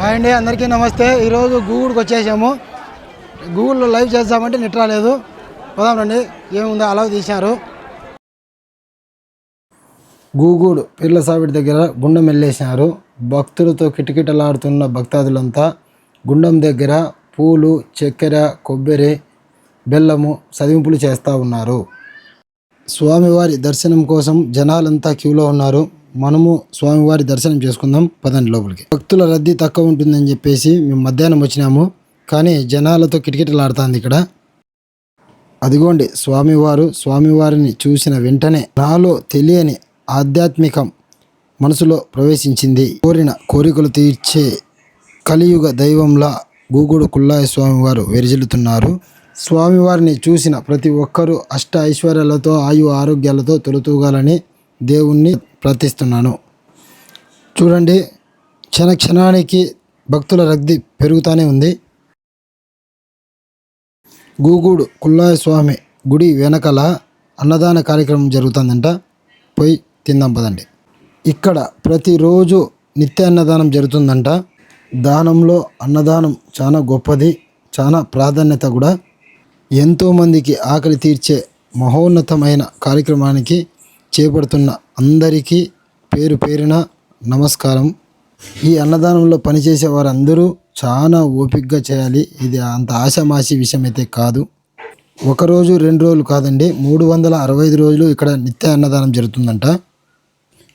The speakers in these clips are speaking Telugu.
హాయ్ అండి అందరికీ నమస్తే. ఈరోజు గూగుల్కి వచ్చేసాము. గూగుల్లో లైవ్ చేద్దామంటే నెట్ రాలేదు. పోదాం రండి ఏముందో అలవ్ తీశారు. గూగుడు పిర్ల సావిడి దగ్గర గుండం వెళ్ళేసినారు భక్తులతో కిటకిటలాడుతున్న భక్తాదులంతా గుండం దగ్గర పూలు చక్కెర కొబ్బరి బెల్లము సదింపులు చేస్తూ ఉన్నారు. స్వామివారి దర్శనం కోసం జనాలంతా క్యూలో ఉన్నారు. మనము స్వామివారి దర్శనం చేసుకుందాం పదండి లోపలికి. భక్తుల రద్దీ తక్కువ ఉంటుందని చెప్పేసి మేము మధ్యాహ్నం వచ్చినాము కానీ జనాలతో కిటకిటలాడుతుంది ఇక్కడ. అదిగోండి స్వామివారు స్వామివారిని చూసిన వెంటనే నాలో తెలియని ఆధ్యాత్మికం మనసులో ప్రవేశించింది. కోరిన కోరికలు తీర్చే కలియుగ దైవంలా గూగుడు కుల్లాయ స్వామివారు వెరిజిల్లుతున్నారు. స్వామివారిని చూసిన ప్రతి ఒక్కరూ అష్ట ఐశ్వర్యాలతో ఆయు ఆరోగ్యాలతో తొలుతూగాలని దేవుణ్ణి ప్రార్థిస్తున్నాను. చూడండి క్షణ క్షణానికి భక్తుల రద్దీ పెరుగుతూనే ఉంది. గూగూడు కుల్లాయ స్వామి గుడి వెనకల అన్నదాన కార్యక్రమం జరుగుతుందంట. పోయి తిందాం పదండి. ఇక్కడ ప్రతిరోజు నిత్య అన్నదానం జరుగుతుందంట. దానంలో అన్నదానం చాలా గొప్పది చాలా ప్రాధాన్యత కూడా. ఎంతోమందికి ఆకలి తీర్చే మహోన్నతమైన కార్యక్రమానికి చేపడుతున్న అందరికీ పేరు పేరున నమస్కారం. ఈ అన్నదానంలో పనిచేసే వారందరూ చాలా ఓపికగా చేయాలి. ఇది అంత ఆషామాషి విషయం అయితే కాదు ఒకరోజు రెండు రోజులు కాదండి మూడు వందల అరవై ఐదు రోజులు ఇక్కడ నిత్య అన్నదానం జరుగుతుందంట.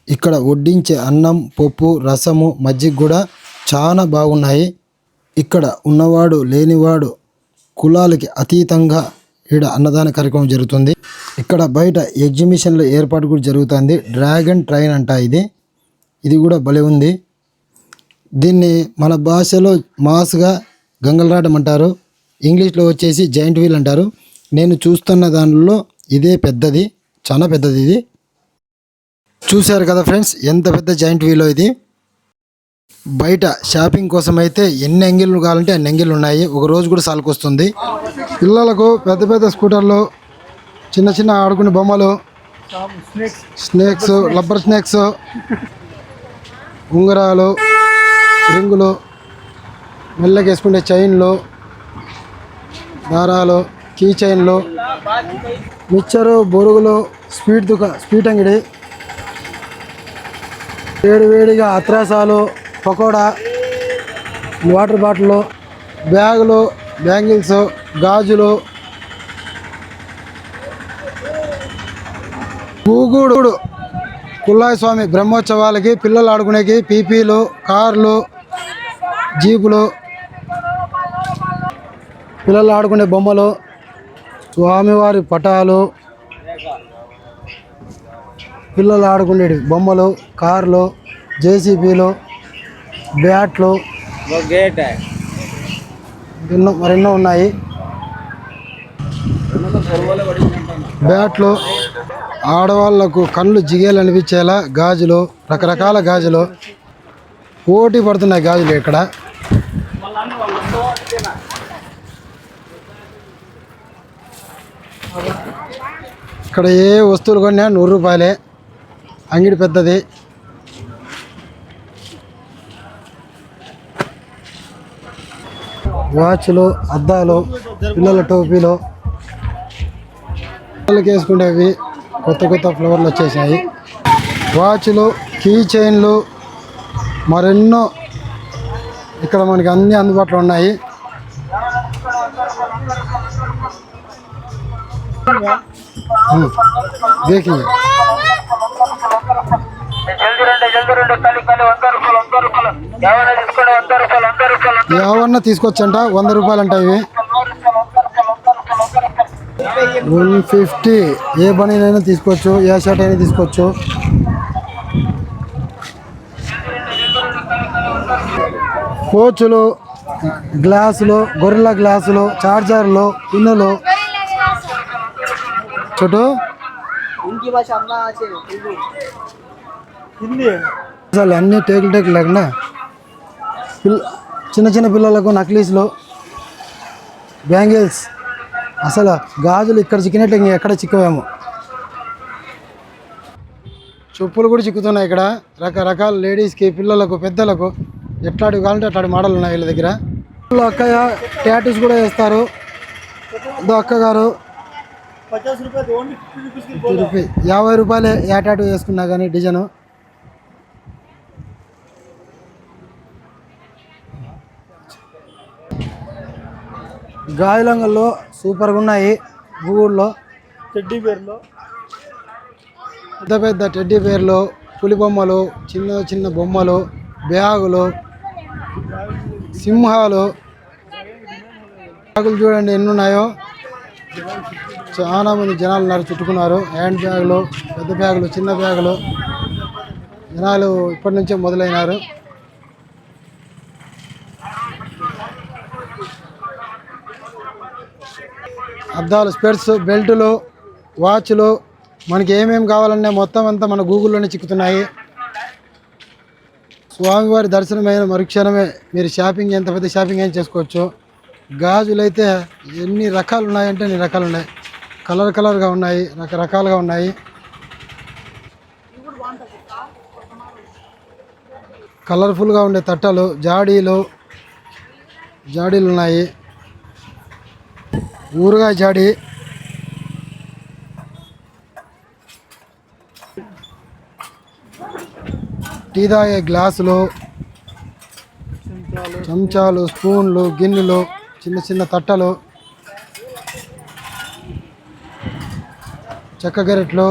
ఇక్కడ వడ్డించే అన్నం పప్పు రసము మజ్జిగ కూడా చాలా బాగున్నాయి. ఇక్కడ ఉన్నవాడు లేనివాడు కులాలకి అతీతంగా ఇక్కడ అన్నదాన కార్యక్రమం జరుగుతుంది. ఇక్కడ బయట ఎగ్జిబిషన్ల ఏర్పాటు కూడా జరుగుతుంది. డ్రాగన్ ట్రైన్ అంట ఇది. ఇది కూడా భలే ఉంది. దీన్ని మన భాషలో మాస్గా గంగలరాటం అంటారు. ఇంగ్లీష్లో వచ్చేసి జాయింట్ వీల్ అంటారు. నేను చూస్తున్న దానిలో ఇదే పెద్దది. చాలా పెద్దది ఇది. చూశారు కదా ఫ్రెండ్స్? ఎంత పెద్ద జాయింట్ వీలో ఇది? బయట షాపింగ్ కోసం అయితే ఎన్ని ఎంగిళ్ళు కావాలంటే అన్ని ఎంగిళ్ళు ఉన్నాయి. ఒక రోజు కూడా సాలుకొస్తుంది. పిల్లలకు పెద్ద పెద్ద స్కూటర్లు చిన్న చిన్న ఆడుకునే బొమ్మలు స్నేక్స్ రబ్బర్ స్నేక్స్ ఉంగరాలు రింగులు మెల్లగా వేసుకునే చైన్లు దారాలు కీ చైన్లు మిక్చరు బొరుగులు స్వీట్ దుకా స్వీట్ అంగడి వేడి వేడిగా అత్రాసాలు పకోడా వాటర్ బాటిల్ బ్యాగులు బ్యాంగిల్స్ గాజులు గూగూడు కుల్లాయి స్వామి బ్రహ్మోత్సవాలకి పిల్లలు ఆడుకునేకి పీపీలు కార్లు జీపులు పిల్లలు ఆడుకునే బొమ్మలు స్వామివారి పటాలు పిల్లలు ఆడుకునేవి బొమ్మలు కార్లు జేసీబీలు బ్యాట్లు ఎన్నో మరెన్నో ఉన్నాయి. బ్యాట్లు ఆడవాళ్ళకు కళ్ళు జిగేలు అనిపించేలా గాజులు రకరకాల గాజులు. పోటీ పడుతున్నాయి గాజులు ఇక్కడ. ఇక్కడ ఏ వస్తువులు కొన్నా నూరు రూపాయలే. అంగిడి పెద్దది. వాచ్లు అద్దాలు పిల్లల టోపీలు. పిల్లలకి వేసుకునేవి కొత్త కొత్త ఫ్లవర్లు వచ్చేసాయి. వాచ్లు కీ చైన్లు మరెన్నో ఇక్కడ మనకి అన్నీ అందుబాటులో ఉన్నాయి. ఎవరన్నా తీసుకొచ్చంట? వంద రూపాయలంట ఇవి. One fifty. ఏ బనీనైనా తీసుకోవచ్చు ఏ షర్ట్ అయినా తీసుకోవచ్చు. కోచులు గ్లాసులు గొర్రెల గ్లాసులు చార్జర్లు పిన్నులు. చుట్టూ అన్నీ టేకులు టేకులు లేకుండా. చిన్న చిన్న పిల్లలకు నక్లీస్లు బ్యాంగిల్స్. అసలు గాజులు ఇక్కడ చిక్కినట్టు ఇంక ఎక్కడ చిక్కవేమో. చెప్పులు కూడా చిక్కుతున్నాయి ఇక్కడ. రకరకాల లేడీస్కి పిల్లలకు పెద్దలకు. ఎట్లాంటివి కావాలంటే అట్లాంటి మోడల్ ఉన్నాయి వీళ్ళ దగ్గర. వీళ్ళు అక్కయ్య ట్యాటూస్ కూడా వేస్తారు. ఇదో అక్క గారు పచాస్ రూపాయలు ఓన్లీ ఫిఫ్టీ రూపీస్కి ఫిఫ్టీ రూపీ యాభై రూపాయలే ఏ టాటూ వేసుకున్నా కానీ డిజైన్. గాయలంగల్లో సూపర్గా ఉన్నాయి. గూగుల్లో టెడ్డీ బేర్లో. పెద్ద పెద్ద టెడ్డీ బేర్లు పులి బొమ్మలు చిన్న చిన్న బొమ్మలు బ్యాగులు సింహాలు. బ్యాగులు చూడండి ఎన్ని ఉన్నాయో చాలా మంది జనాలు ఉన్నారు చుట్టుకున్నారు. హ్యాండ్ బ్యాగులు పెద్ద బ్యాగులు చిన్న బ్యాగులు. జనాలు ఇప్పటి నుంచే మొదలైనారు. అద్దాలు స్పెట్స్ బెల్టులు వాచ్లు మనకి ఏమేమి కావాలన్నా మొత్తం అంతా మన గూగుల్లోనే చిక్కుతున్నాయి. స్వామివారి దర్శనమైన మరుక్షణమే మీరు షాపింగ్ ఎంత పెద్ద షాపింగ్ అయినా చేసుకోవచ్చు. గాజులు అయితే ఎన్ని రకాలు ఉన్నాయంటే ఎన్ని రకాలు ఉన్నాయి. కలర్ కలర్గా ఉన్నాయి రకరకాలుగా ఉన్నాయి. కలర్ఫుల్గా ఉండే తట్టలు జాడీలు జాడీలు ఉన్నాయి. ఊరగాయ జాడి. టీ తాగే గ్లాసులు చెంచాలు స్పూన్లు గిన్నెలు చిన్న చిన్న తట్టలు చెక్క గరిట్లు